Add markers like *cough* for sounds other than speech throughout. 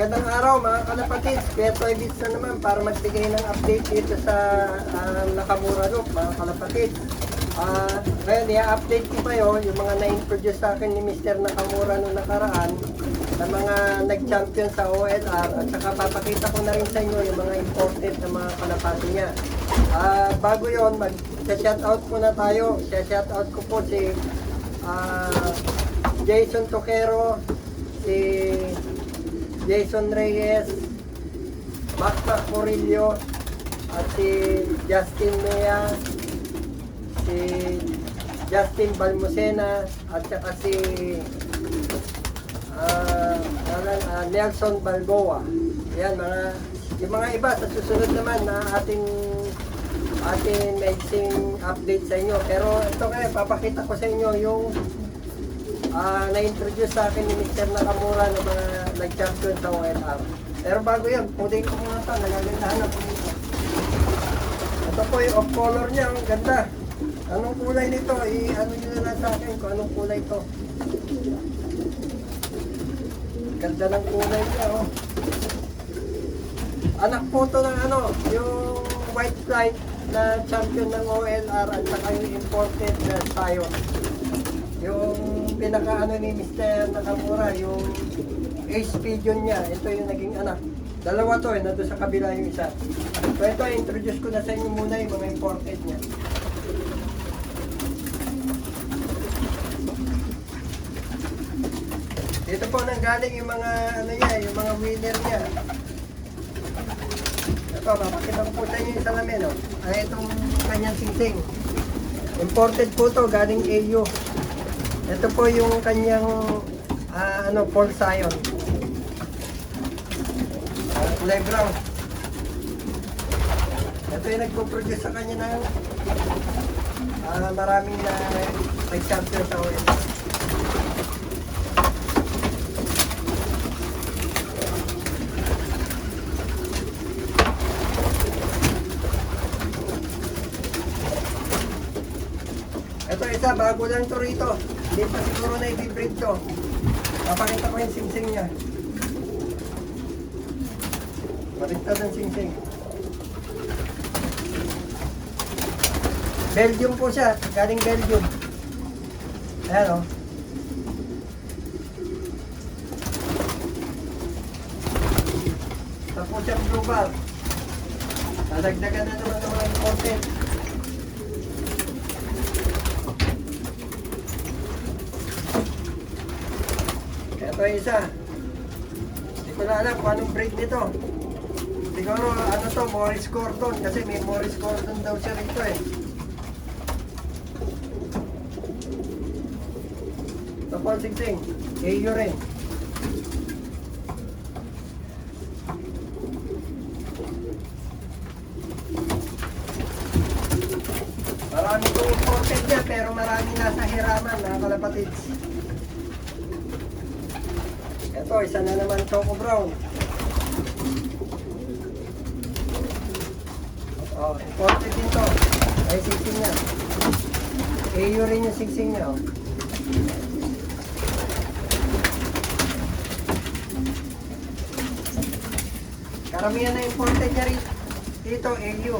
Magandang araw mga kalapatid. Kuya Toy na naman para magbigay ng update dito sa ah, Nakamura Loop mga kalapatid. Ah, ngayon, i-update ko kayo yung mga na-introduce sa akin ni Mr. Nakamura noong nakaraan na mga nag-champion sa OLR at saka papakita ko na rin sa inyo yung mga imported na mga kalapati niya. Ah, bago yon mag-shoutout ko na tayo. Shoutout ko po si ah, Jason Toquero, si Jason Reyes, Max Mac Murillo, at si Justin Mea, si Justin Balmosena, at saka si ah, Nelson Balboa. Yan, mga, yung mga iba sa susunod naman na ating ating medicine update sa inyo. Pero ito kaya, papakita ko sa inyo yung ah na-introduce sa akin ni Mr. Nakamura ng mga nag-champion sa OLR. Pero bago yan, puding ko muna ito, nagagandahan na po dito. Ito po yung off-color niya, ang ganda. Anong kulay nito? I-ano nyo na sa akin kung anong kulay ito. Ganda ng kulay niya, oh. Anak po ito ng ano, yung white flight na champion ng OLR at saka yung imported na Sion. Yung pinaka ano ni Mr. Nakamura, yung ace pigeon niya, ito yung naging anak. Dalawa to eh, nandun sa kabila yung isa. So ito, introduce ko na sa inyo muna yung mga imported niya. Dito po nanggaling yung mga ano niya, yung mga winner niya. Ito, papakita ko po sa inyo yung salamin, oh. Ay, itong kanyang singsing. Imported po to, galing AU. Ito po yung kanyang ah, ano, Paul Sion. Uh, brown. Ito yung nagpo-produce sa kanya ng ah, maraming na nag-champion sa OL. Ito isa, bago lang to rito. Hindi pa siguro na i-breed to. Papakita ko yung singsing niya. Baliktad ang singsing. Belgium po siya. Galing Belgium. Ayan o. Tapos siyang bar. Nadagdagan na naman ng mga content. Ito isa. Hindi ko na alam kung anong breed nito. Siguro ano to, Morris Gordon. Kasi may Morris Gordon daw siya rito eh. Ito po singsing. AU rin. Marami kong imported pero marami nasa hiraman mga kalapatids. Ito, isa na naman Choco Brown. Oh, imported din to. Ay, singsing niya. AU rin yung singsing niya. Oh. Karamihan na imported niya rin. Dito, AU.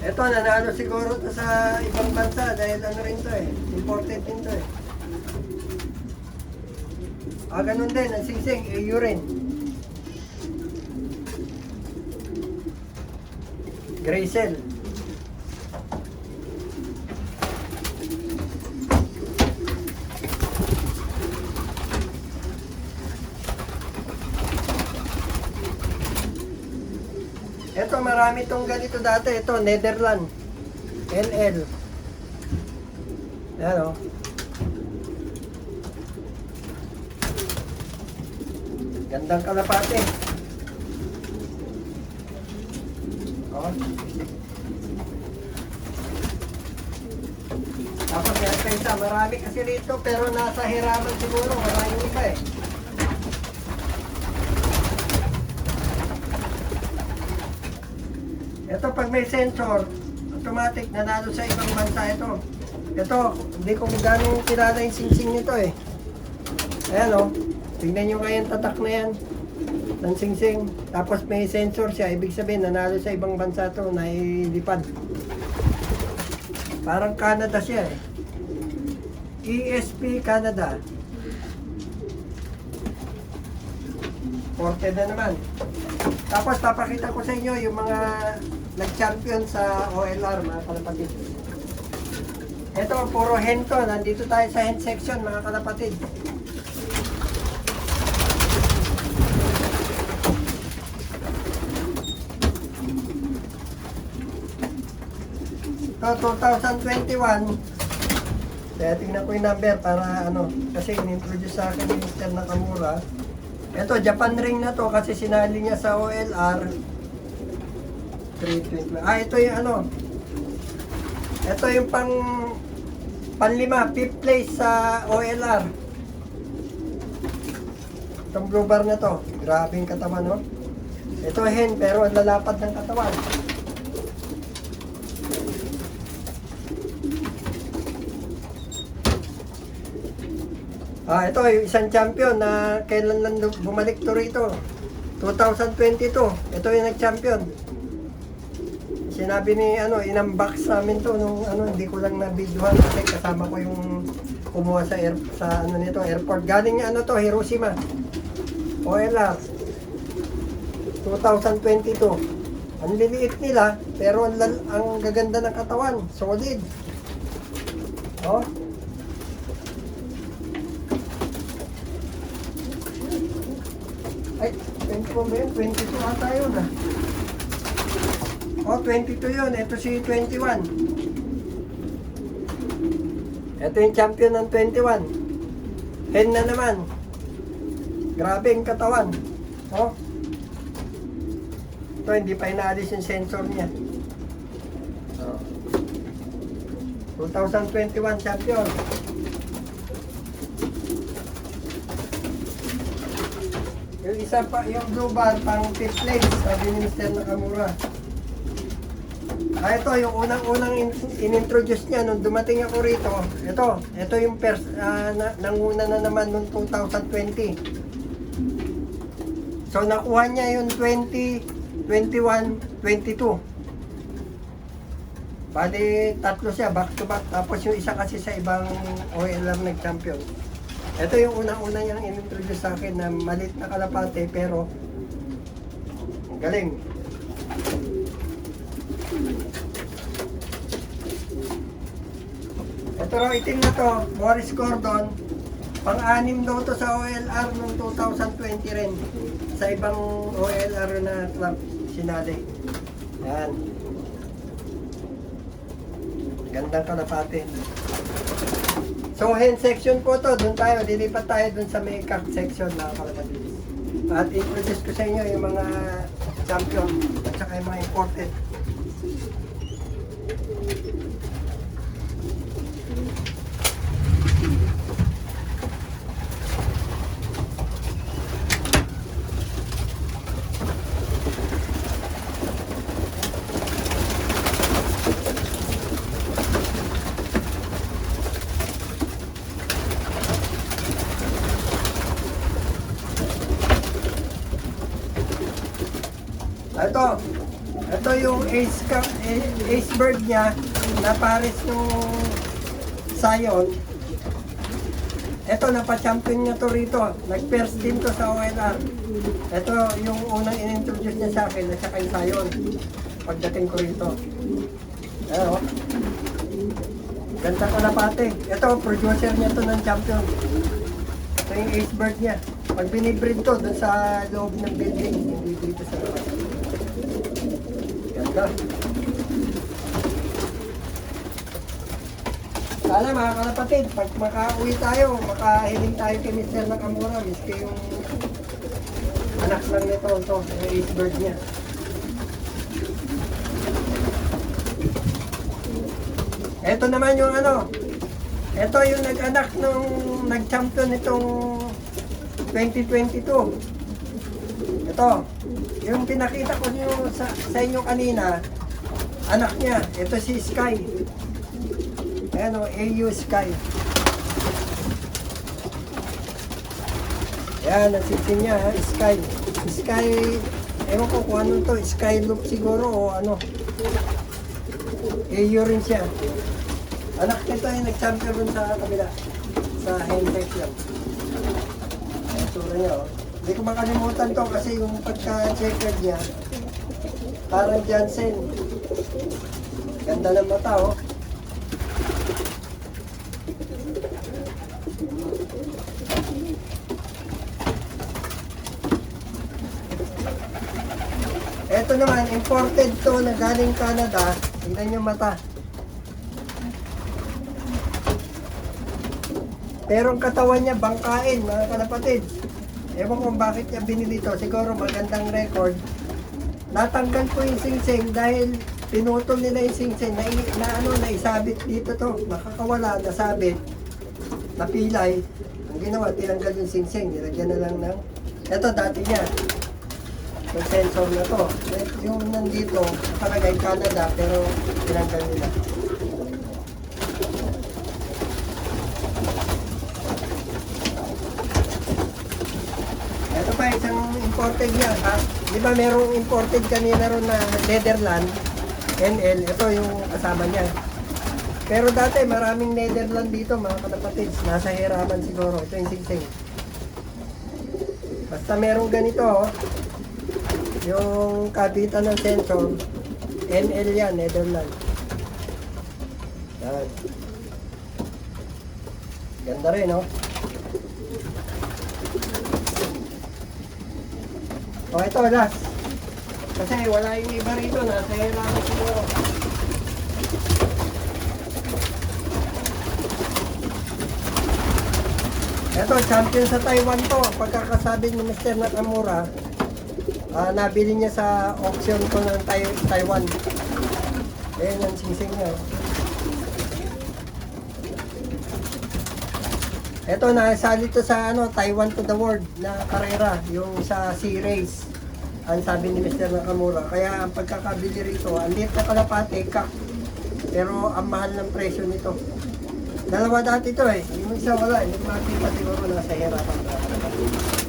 Ito, nanalo siguro to sa ibang bansa dahil ano rin to eh. Imported din to eh. Ah, ganun din. Ang singsing, AU rin. Graysel. Ito, marami tong ganito dati. Ito, Netherland. LL. Ayan o. Gandang kalapate. Oh. Tapos yan pa. Marami kasi rito pero nasa hiraman siguro. Maraming iba eh. Ito may sensor, automatic nanalo sa ibang bansa ito. Ito, hindi ko gano'ng kilala yung singsing nito eh. Ayan o. Tingnan nyo nga yung tatak na yan. Ng singsing. Tapos may sensor siya. Ibig sabihin, nanalo sa ibang bansa to na ilipad. Parang Canada siya eh. ESP Canada. Ported na naman. Tapos papakita ko sa inyo yung mga nag-champion sa OLR mga kalapatid. Ito, puro hen to. Nandito tayo sa hen section mga kalapatid. Ito, 2021. Kaya tingnan ko yung number para ano, kasi in-introduce sa akin ni Mr. Nakamura. Ito, Japan ring na to kasi sinali niya sa OLR. 320. Ah, ito yung ano. Ito yung pang panlima, fifth place sa OLR. Itong blue bar na to. Grabe yung katawan, no? Ito hen, pero ang lalapad ng katawan. Ah, ito yung isang champion na kailan lang bumalik to rito. 2022. Ito yung nag-champion. Sinabi ni ano, inunbox namin to nung ano, hindi ko lang na-videohan kasi kasama ko yung kumuha sa air, sa ano nito, airport. Galing ano to, Hiroshima. OLR. 2022. Ang liliit nila, pero ang, ang gaganda ng katawan. Solid. Oh, Ay, 21 ba yun? 22 ata yun ah. Oh, 22 yun. Ito si 21. Ito yung champion ng 21. Hen na naman. Grabe ang katawan. Oh. Ito, hindi pa inaalis yung sensor niya. Oh. 2021 champion. Yung isa pa, yung blue bar, pang fifth place, sabi ni Mr. Nakamura. Ah, ito, yung unang-unang in- in-introduce niya nung dumating ako rito. Ito, ito yung pers ah, na, nanguna na naman nung 2020. So, nakuha niya yung 20, 21, 22. Bali, tatlo siya, back to back. Tapos yung isa kasi sa ibang OLR nag-champion. Ito yung unang-una niyang in-introduce sa akin na malit na kalapate pero galing. Ito raw itim na to, Boris Gordon. Pang-anim daw to sa OLR noong 2020 rin. Sa ibang OLR na club sinali. Yan. Gandang kalapate. So, hen section po to. Doon tayo. Lilipat tayo doon sa may cup section na kalapatid. At introduce ko sa inyo yung mga champion at saka yung mga imported. Ito, ito yung ace, cup, a- ace bird niya na pares yung Sion. Ito, napa-champion niya to rito. Nag-first din to sa OLR. Ito yung unang in-introduce niya sa akin at saka yung Sion. Pagdating ko rito. Ano? Ganda ka na pati. Ito, producer niya to ng champion. Ito yung ace bird niya. Pag binibreed to, dun sa loob ng building, hindi dito sa labas. Sana mga kalapatid, pag makauwi tayo, makahiling tayo kay Mr. Nakamura, miski yung anak lang nito, ito, yung ace bird niya. Ito naman yung ano, ito yung nag-anak nung nag-champion nitong 2022. Ito, yung pinakita ko nyo sa, sa inyo kanina, anak niya, ito si Sky. Ayan o, AU Sky. Yan, nasisin niya ha, Sky. Sky, ewan ko kung ano to, Sky Loop siguro o ano. AU rin siya. Anak nito ay nag-champion rin sa kabila. Sa handbag lang. Ayan, tura niya oh. Hindi ko makalimutan to kasi yung pagka-checkered niya, parang Jansen. Ganda ng mata oh. Ito naman, imported to na galing Canada. Tingnan yung mata. Pero ang katawan niya, bangkain, mga kalapatid. Ewan kung bakit niya binili to. Siguro magandang record. Natanggal ko yung singsing dahil pinutol nila yung singsing. Na, na ano, naisabit dito to. Makakawala, nasabit. Napilay. Ang ginawa, tinanggal yung singsing. Nilagyan na lang ng... Ito, dati niya. Yung sensor na to. Yung nandito, nakalagay Canada, pero tinanggal nila. Ito pa, isang imported yan. Ha? Di ba merong imported kanina ron na Netherland, NL, ito yung kasama niya. Pero dati maraming Netherland dito mga kalapatids. Nasa hiraman siguro. Ito yung singsing. Basta merong ganito, oh. yung kabitan ng sensor, NL yan, Netherland. Yan. Ganda rin, no? O, ito, last. Kasi wala yung iba rito, nasa hiraman siguro. Ito, champion sa Taiwan to. Pagkakasabi ni Mr. Nakamura, ah, nabili niya sa auction ko ng Tai- Taiwan. Ayan yung singsing niya. Ito, nasali to sa ano, Taiwan to the world na karera, yung sa sea race. Ang sabi ni Mr. Nakamura. Kaya ang pagkakabili rito, ang liit na kalapate, kak. Pero ang mahal ng presyo nito. Dalawa dati to eh. Yung isa wala. Yung makita siguro nasa hirapan.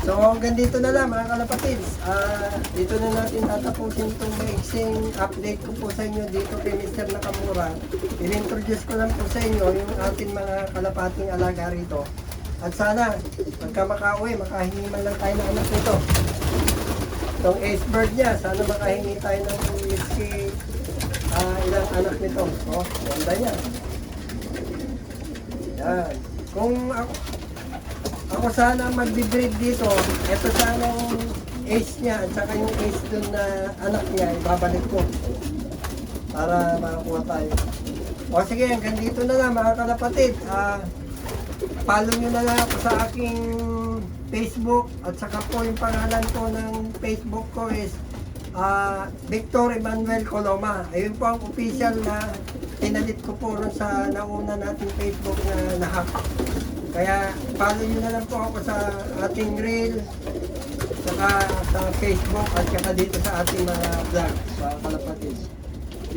So hanggang dito na lang mga kalapatids. Ah, dito na natin tatapusin itong mixing update ko po sa inyo dito kay Mr. Nakamura. In-introduce ko lang po sa inyo yung ating mga kalapating alaga rito. At sana, pagka makauwi, makahingi man lang tayo ng anak nito. Itong ace bird niya, sana makahingi tayo ng whiskey ah, ilang anak nito. Oh, ganda niya. Yan. Kung ako, ako sana magbe-breed dito, ito sana yung ace niya at saka yung ace dun na anak niya, ibabalik ko. Para makakuha tayo. O sige, hanggang dito na lang mga kalapatid. Ah, follow nyo na lang ako sa aking Facebook at saka po yung pangalan ko ng Facebook ko is ah, Victor Emmanuel Coloma. Ayun po ang official na pinalit ko po ron sa nauna nating Facebook na nahack. Kaya follow nyo na lang po ako sa ating reel, saka sa Facebook at saka dito sa ating mga vlog, mga kalapatid.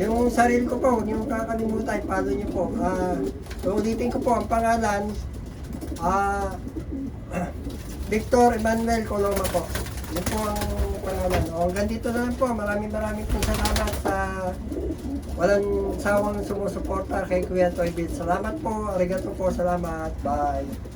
Yung sarili ko po, huwag niyo kakalimutan, follow niyo po. So ulitin ko po ang pangalan, ah, *clears throat* Victor Emmanuel Coloma po. Yun po ang pangalan. O, hanggang dito na lang po. Maraming maraming po salamat sa walang sawang sumusuporta kay Kuya Toy. Salamat po. Arigato po. Salamat. Bye.